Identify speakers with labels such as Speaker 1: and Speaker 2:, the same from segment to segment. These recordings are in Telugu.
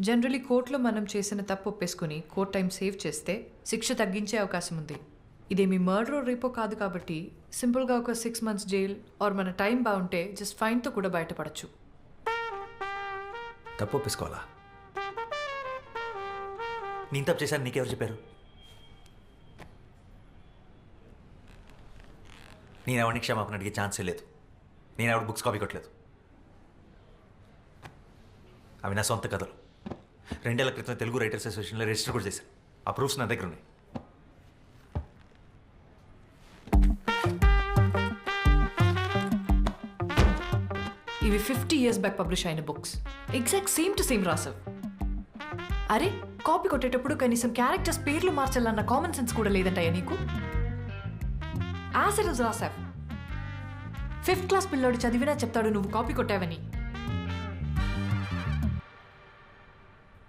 Speaker 1: generally కోర్టులో మనం చేసిన తప్పు ఒప్పేసుకుని కోర్ట్ టైం సేవ్ చేస్తే శిక్ష తగ్గించే అవకాశం ఉంది. ఇదేమి మర్డర్ రేపో కాదు కాబట్టి సింపుల్గా ఒక సిక్స్ మంత్స్ జైల్ ఆర్ మన టైం బాగుంటే జస్ట్ ఫైన్తో కూడా బయటపడచ్చు.
Speaker 2: తప్పు ఒప్పేసుకోవాలా? నేను తప్పు చేశాను నీకెవరు చెప్పారు? నేను ఎవరిని క్షమాపణ అడిగే ఛాన్సే లేదు. నేను ఎవరి బుక్స్ కాపీ కొట్టలేదు. అవి నా సొంత కథలు. రెండేళ్ళ క్రితం తెలుగు రైటర్స్ అసోసియేషన్లో రిజిస్టర్ కూడా చేశాను. ఆ ప్రూఫ్స్ నా దగ్గర ఉన్నాయి.
Speaker 1: ఇవి ఫిఫ్టీ ఇయర్స్ బ్యాక్ పబ్లిష్ అయిన books. Exact same to same రాసవ్. అరే కాపీ కొట్టేటప్పుడు కనీసం క్యారెక్టర్స్ పేర్లు మార్చాలన్న కామన్ సెన్స్ కూడా లేదంటాయా నీకు? యాసిడ్ రాసావ్. ఫిఫ్త్ క్లాస్ పిల్లోడు చదివినా చెప్తాడు నువ్వు కాపీ కొట్టావని.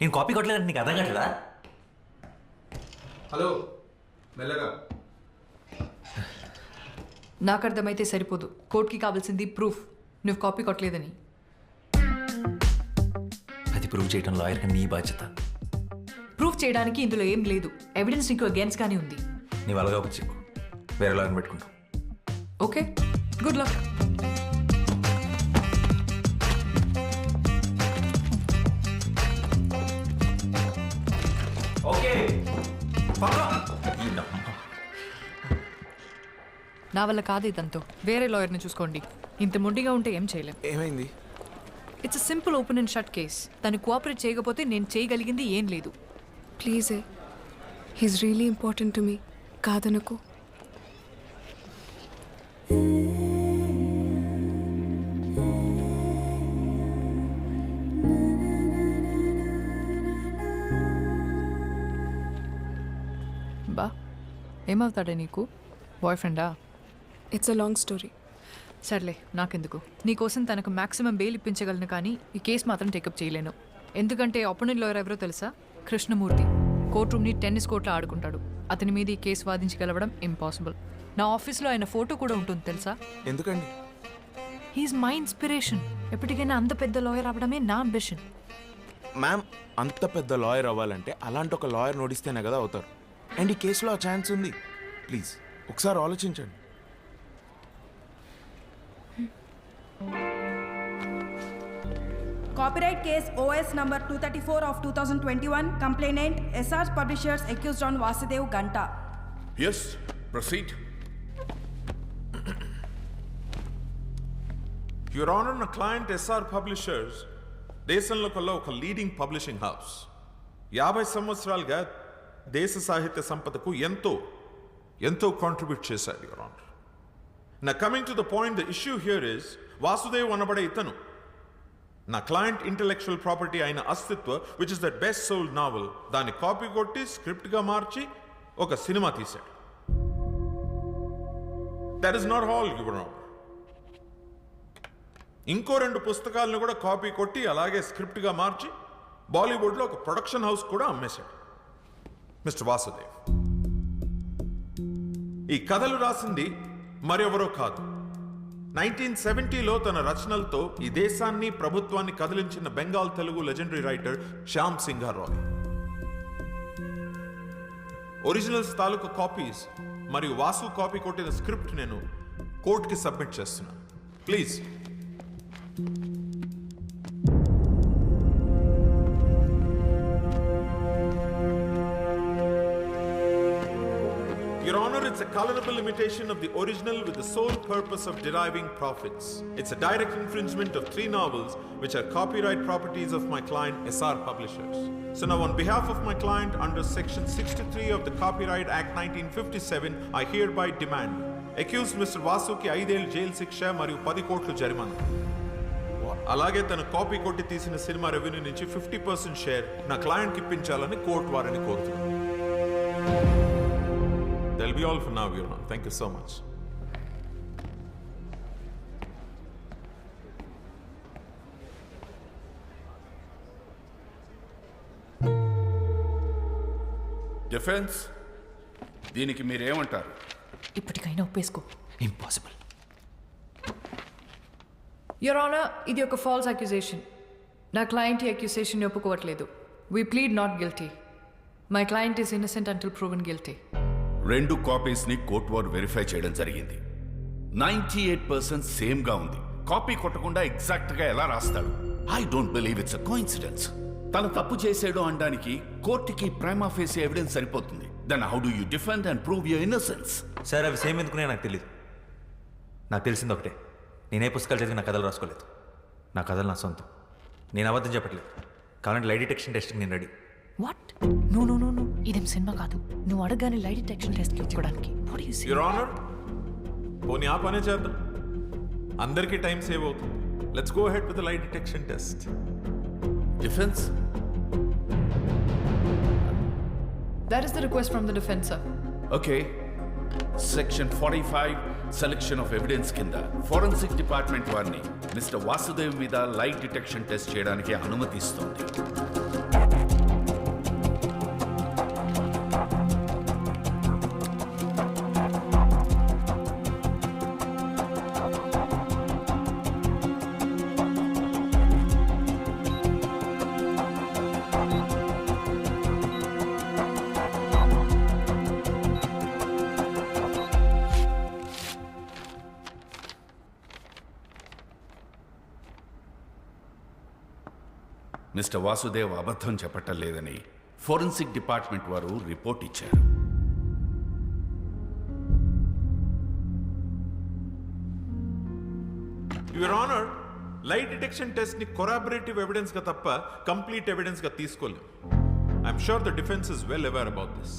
Speaker 2: నేను కాపీ కొట్టలేదంటే నీకు అర్థం కావట్లేదా?
Speaker 3: హలో మెల్లగా.
Speaker 1: నాకు అర్థమైతే సరిపోదు. కోర్టుకి కావాల్సింది ప్రూఫ్. నువ్వు కాపీ కొట్టలేదని.
Speaker 2: అది ప్రూవ్ చేయడం లాయర్గా నీ బాధ్యత.
Speaker 1: ప్రూఫ్ చేయడానికి ఇందులో ఏం లేదు. ఎవిడెన్స్ నీకు అగేన్స్ గానే ఉంది.
Speaker 2: నీ వాళ్ళగా వచ్చి వేరే లాయర్ని పెట్టుకుంటాం
Speaker 1: ఓకే. Good luck. నా వల్ల కాదు ఇదంతో. వేరే లాయర్ని చూసుకోండి. ఇంత మొండిగా ఉంటే ఏం చేయలేం.
Speaker 3: ఏమైంది?
Speaker 1: It's simple open and shut case తను కోఆపరేట్ చేయకపోతే నేను చేయగలిగింది ఏం లేదు.
Speaker 4: Please. He's really important to me కాదనకు.
Speaker 1: బా ఏమవుతాడే నీకు? బాయ్ ఫ్రెండా
Speaker 4: ఇట్స్ అ లాంగ్ స్టోరీ
Speaker 1: సర్లే నాకెందుకు? నీకోసం తనకు మాక్సిమం బెయిల్ ఇప్పించగలను కానీ ఈ కేసు మాత్రం టేకప్ చేయలేను. ఎందుకంటే అపోనెంట్ లాయర్ ఎవరో తెలుసా? కృష్ణమూర్తి. కోర్ట్ రూమ్ని టెన్నిస్ కోర్ట్లో ఆడుకుంటాడు. అతని మీద ఈ కేసు వాదించగలవడం ఇంపాసిబుల్ నా ఆఫీస్లో ఆయన ఫోటో కూడా ఉంటుంది తెలుసా?
Speaker 3: ఎందుకండి?
Speaker 1: హీఈస్ మై ఇన్స్పిరేషన్ ఎప్పటికైనా అంత పెద్ద లాయర్ అవ్వడమే నా అంబిషన్
Speaker 3: మ్యామ్ అంత పెద్ద లాయర్ అవ్వాలంటే అలాంటి ఒక లాయర్ నోడిస్తేనే కదా అవుతారు. అండ్ ఈ కేసులో ఆ ఛాన్స్ ఉంది. ప్లీజ్ ఒకసారి ఆలోచించండి.
Speaker 5: Copyright case OS number 234 of 2021, complainant SR Publishers accused on Vasudev Ganta.
Speaker 6: Yes, proceed. Your Honor, నా క్లయింట్ ఎస్ఆర్ పబ్లిషర్స్ దేశంలో కల్లా ఒక లీడింగ్ పబ్లిషింగ్ హౌస్ యాభై సంవత్సరాలుగా దేశ సాహిత్య సంపదకు ఎంతో ఎంతో కాంట్రిబ్యూట్ చేశారు యువర్ ఆనర్ నా coming to the point the issue here is Vasudev అనబడే ఇతను నా క్లయింట్ ఇంటలెక్చువల్ ప్రాపర్టీ అయిన Astitva which is the best sold novel దాన్ని కాపీ కొట్టి స్క్రిప్ట్గా మార్చి ఒక సినిమా తీశాడు. That is not all your ఇంకో రెండు పుస్తకాలను కూడా కాపీ కొట్టి అలాగే స్క్రిప్ట్గా మార్చి బాలీవుడ్లో ఒక ప్రొడక్షన్ హౌస్ కూడా అమ్మేశాడు. మిస్టర్ వాసుదేవ్. ఈ కథలు రాసింది మరెవరో కాదు నైన్టీన్ సెవెంటీలో తన రచనలతో ఈ దేశాన్ని ప్రభుత్వాన్ని కదిలించిన Bengal Telugu legendary writer Shyam Singharoy originals తాలూకు కాపీస్ మరియు వాసు కాపీ కొట్టిన స్క్రిప్ట్ నేను కోర్టుకి సబ్మిట్ చేస్తున్నాను please. It's a colorable imitation of the original with the sole purpose of deriving profits. It's a direct infringement of three novels, which are copyright properties of my client SR Publishers. So now, on behalf of my client, under Section 63 of the Copyright Act 1957, I hereby demand accused Mr. Vasuki ఐదేళ్ళు జైలు శిక్ష మరియు పది కోట్లు జరిమానా అలాగే తన కాపీ కొట్టి తీసిన సినిమా రెవెన్యూ నుంచి ఫిఫ్టీ పర్సెంట్ షేర్ నా క్లయింట్కి ఇప్పించాలని కోర్టు వారిని కోరుతున్నాను that'll be all for now your thank you so much
Speaker 7: defence దీనికి మీరేమంటారు?
Speaker 1: ఇప్పటికైనా ఒప్పేసుకో.
Speaker 2: ఇంపాసిబుల్
Speaker 1: యువర్ ఆనర్ ఇది ఒక ఫాల్స్ అక్యుజేషన్ నా క్లయింట్ ఈ అక్యుజేషన్ ఒప్పుకోవట్లేదు. We plead not guilty my client is innocent until proven guilty
Speaker 7: రెండు కాపీస్ని కోర్ట్ వారు వెరిఫై చేయడం జరిగింది. నైంటీ ఎయిట్ పర్సెంట్ సేమ్గా ఉంది. కాపీ కొట్టకుండా ఎగ్జాక్ట్గా ఎలా రాస్తాడు? I don't believe it's a coincidence తను తప్పు చేసాడు అనడానికి కోర్టుకి ప్రైమ్ ఆఫీస్ ఎవిడెన్స్ సరిపోతుంది. Then how do you defend and prove your innocence
Speaker 2: sir అవి సేమ్ ఎందుకునే నాకు తెలియదు నాకు తెలిసింది ఒకటే. నేనే పుస్తకాలు చదివి నా కథలు రాసుకోలేదు. నా కథలు నా సొంతం. నేను అబద్ధం చెప్పట్లేదు. కావాలంటే లై డిటెక్షన్ టెస్ట్కి నేను ready.
Speaker 1: What no no no no ఇదేం సినిమా కాదు. నువ్వు అడగానే లైట్ డిటెక్షన్ టెస్ట్ ఇచ్చుకోవడానికి. What do you say?
Speaker 6: Your honour పోనీ ఆ పనే చేద్దాం. అందరికీ టైం సేవ్ అవుతుంది. Let's go ahead with lie detection test
Speaker 7: defence
Speaker 1: That is the request from the defense, sir.
Speaker 7: Okay section forty five selection of evidence కింద. ఫోరెన్సిక్ డిపార్ట్మెంట్ వారిని మిస్టర్ వాసుదేవ్ మీద లైట్ డిటెక్షన్ టెస్ట్ చేయడానికి అనుమతిస్తుంది. మిస్టర్ వాసుదేవ్ అబద్ధం చెప్పటం లేదని ఫోరెన్సిక్ డిపార్ట్మెంట్ వారు రిపోర్ట్ ఇచ్చారు.
Speaker 6: యువర్ ఆనర్ లైట్ డిటెక్షన్ టెస్ట్ని కొరాబరేటివ్ ఎవిడెన్స్గా తప్ప కంప్లీట్ ఎవిడెన్స్గా తీసుకోలేం. I'm sure the defence is well aware about this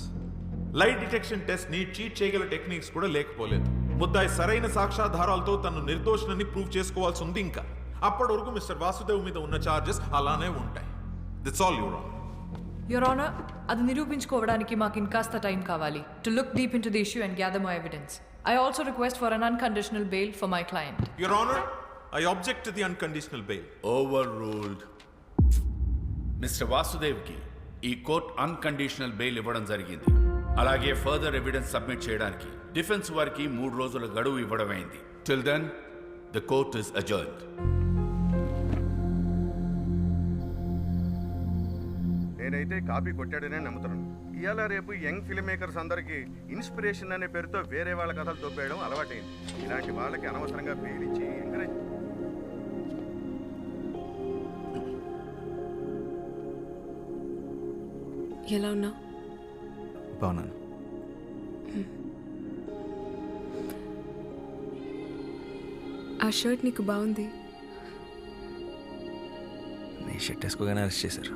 Speaker 6: lie detection టెస్ట్ని cheat చేయగల టెక్నిక్స్ కూడా లేకపోలేదు. ముద్దాయి సరైన సాక్ష్యాధారాలతో తను నిర్దోషణని ప్రూవ్ చేసుకోవాల్సి ఉంది ఇంకా. అప్పటి వరకు మిస్టర్ వాసుదేవ్ మీద ఉన్న చార్జెస్ అలానే ఉంటాయి. That's all your honour
Speaker 1: Your Honor, అది నిరూపించుకోవడానికి మాకు ఇంకాస్త టైం కావాలి. To look deep into the issue and gather my evidence I also request for an unconditional bail for my client
Speaker 6: your honour I object to the unconditional bail
Speaker 7: overruled mister వాసుదేవ్కి ఈ కోర్ట్ అన్కండిషనల్ బెయిల్ ఇవ్వడం జరిగింది. అలాగే ఫర్దర్ ఎవిడెన్స్ సబ్మిట్ చేయడానికి డిఫెన్స్ వారికి మూడు రోజుల గడువు ఇవ్వడమైంది. Till then the court is adjourned
Speaker 8: నేనైతే కాపీ కొట్టాడనే నమ్ముతున్నాను ఇవాళ రేపు యంగ్ ఫిల్మ్ మేకర్స్ అందరికీ ఇన్స్పిరేషన్ అనే పేరుతో వేరే వాళ్ళ కథలు దొబ్బేయడం అలవాటైంది. ఇలాంటి వాళ్ళకి అనవసరంగా పేలించి ఎంకరేజ్
Speaker 4: ఎలా ఉన్నావు?
Speaker 2: బాగున్నాను.
Speaker 4: ఆ షర్ట్ నీకు బాగుంది.
Speaker 2: నీ షర్ట్ వేసుకోగానే అరెస్ట్ చేశారు.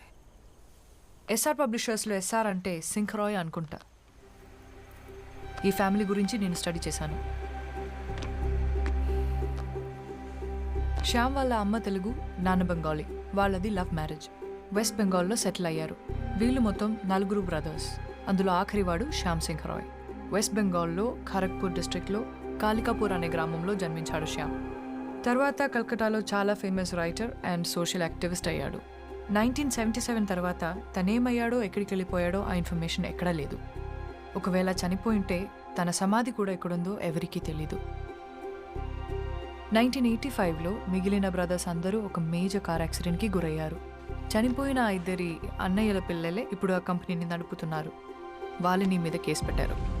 Speaker 1: ఎస్ఆర్ పబ్లిషర్స్లో ఎస్ఆర్ అంటే సింక్రాయ్ అనుకుంటా. ఈ ఫ్యామిలీ గురించి నేను స్టడీ చేశాను. శ్యామ్ వాళ్ళ అమ్మ తెలుగు నాన్న బెంగాలీ. వాళ్ళది లవ్ మ్యారేజ్. వెస్ట్ బెంగాల్లో సెటిల్ అయ్యారు. వీళ్ళు మొత్తం నలుగురు బ్రదర్స్. అందులో ఆఖరివాడు శ్యామ్ సింగ్ రాయ్ వెస్ట్ బెంగాల్లో ఖరగ్పూర్ డిస్ట్రిక్ట్లో కాళికాపూర్ అనే గ్రామంలో జన్మించాడు శ్యామ్. తర్వాత కల్కటాలో చాలా famous writer and social activist అయ్యాడు. నైన్టీన్ సెవెంటీ సెవెన్ తర్వాత తనేమయ్యాడో ఎక్కడికి వెళ్ళిపోయాడో ఆ ఇన్ఫర్మేషన్ ఎక్కడా లేదు. ఒకవేళ చనిపోయింటే తన సమాధి కూడా ఎక్కడుందో ఎవరికీ తెలీదు. నైన్టీన్ ఎయిటీ ఫైవ్లో మిగిలిన బ్రదర్స్ అందరూ ఒక మేజర్ కార్ యాక్సిడెంట్కి గురయ్యారు. చనిపోయిన ఆ ఇద్దరి అన్నయ్యల పిల్లలే ఇప్పుడు ఆ కంపెనీని నడుపుతున్నారు. వాళ్ళని మీద కేసు పెట్టారు.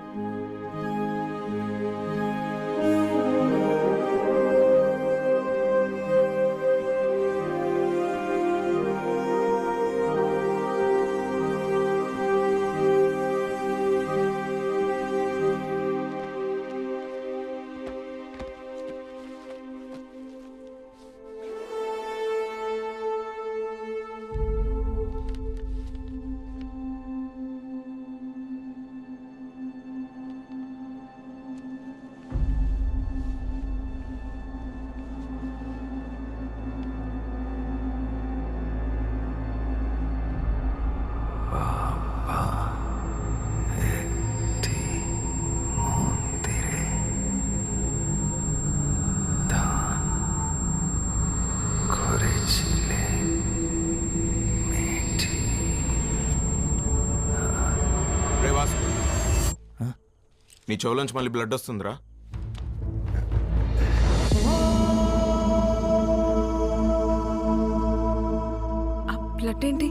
Speaker 3: నీ చెవులోంచి మళ్ళీ బ్లడ్ వస్తుందిరా.
Speaker 4: ఆ బ్లడ్ ఏంటి?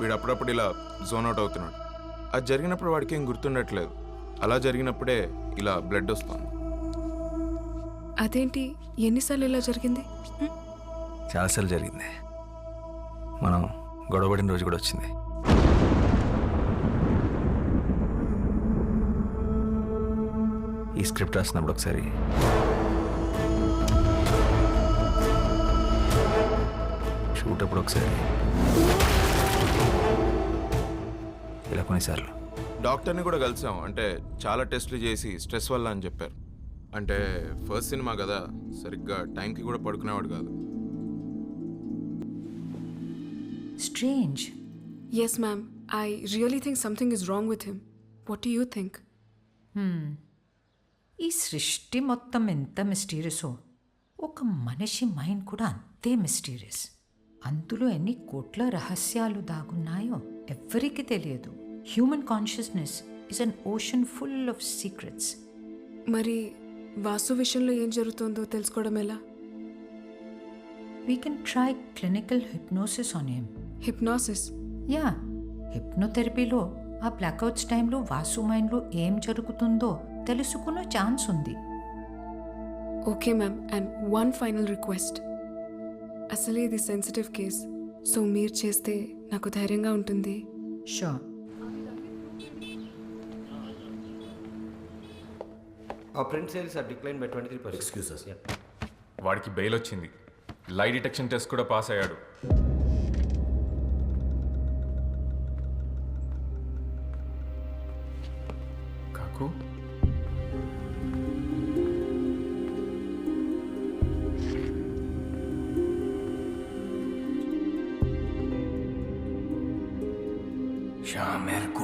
Speaker 3: వీడు అప్పుడప్పుడు ఇలా జోన్ అవుట్ అవుతున్నాడు. అది జరిగినప్పుడు వాడికి ఏం గుర్తుండట్లేదు. అలా జరిగినప్పుడే ఇలా బ్లడ్ వస్తుంది.
Speaker 4: అదేంటి? ఎన్నిసార్లు ఇలా జరిగింది?
Speaker 2: చాలాసార్లు జరిగింది. మనం గొడవపడిన రోజు కూడా వచ్చింది. ఈ స్క్రిప్ట్ రాసినప్పుడు ఒకసారి. షూట్ అప్పుడు ఒకసారి. ఇలా కొన్నిసార్లు.
Speaker 3: డాక్టర్ని కూడా కలిసాం. అంటే చాలా టెస్టులు చేసి స్ట్రెస్ వల్ల అని చెప్పారు. అంటే ఫస్ట్ సినిమా కదా సరిగ్గా టైంకి కూడా పడుకునేవాడు కాదు.
Speaker 9: Strange.
Speaker 4: Yes ma'am I really think something is wrong with him what you think
Speaker 9: ఈ సృష్టి మొత్తం ఎంత మిస్టీరియసో. ఒక మనిషి మైండ్ కూడా అంతే మిస్టీరియస్. అందులో ఎన్ని కోట్ల రహస్యాలు దాగున్నాయో ఎవ్వరికీ తెలియదు. Human consciousness is an ocean full of secrets
Speaker 4: మరి వాసు విషయంలో ఏం జరుగుతుందో తెలుసుకోవడం ఎలా?
Speaker 9: We can try clinical hypnosis on him
Speaker 4: hypnosis
Speaker 9: yeah హిప్నోథెరపీలో ఆ బ్లాక్అవుట్స్ టైంలో వాసు మైండ్లో ఏం జరుగుతుందో తెలుసుకునే ఛాన్స్ ఉంది.
Speaker 4: Okay ma'am and one final request అసలే ఇది సెన్సిటివ్ కేస్ సో మీరు చేస్తే నాకు ధైర్యంగా ఉంటుంది.
Speaker 9: Sure
Speaker 10: Our print sales are declined by 23%. Excuse us. Yeah.
Speaker 11: వాడికి బెయిల్ వచ్చింది. లై డిటెక్షన్ టెస్ట్ కూడా పాస్ అయ్యాడు. కాకు?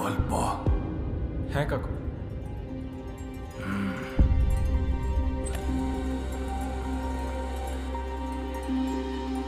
Speaker 7: अल्पा
Speaker 11: है काकू